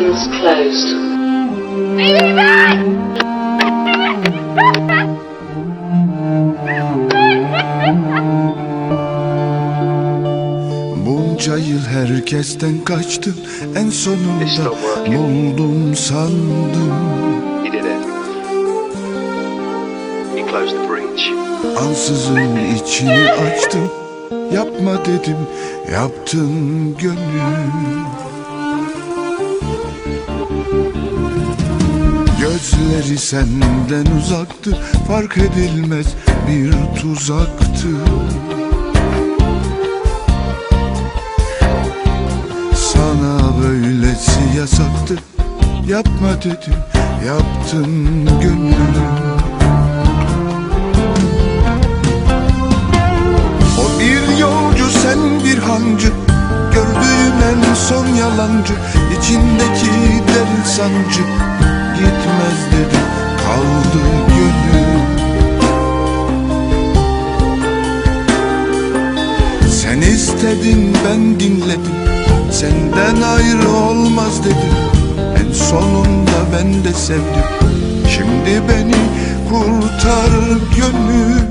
Curtains closed. Bunca yıl herkesten kaçtım. En sonunda buldum sandım. Ansızın içini açtım. Yapma dedim yaptın gönül Gözleri senden uzaktı Fark edilmez bir tuzaktı Sana böylesi yasaktı Yapma dedim yaptın gönül O bir yolcu sen bir hancı Gördüğüm en son yalancı içindeki derin sancı Gitmez dedi. Kaldı gönül. Sen istedin ben dinledim. Senden ayrı olmaz dedim En sonunda ben de sevdim. Şimdi beni kurtar gönül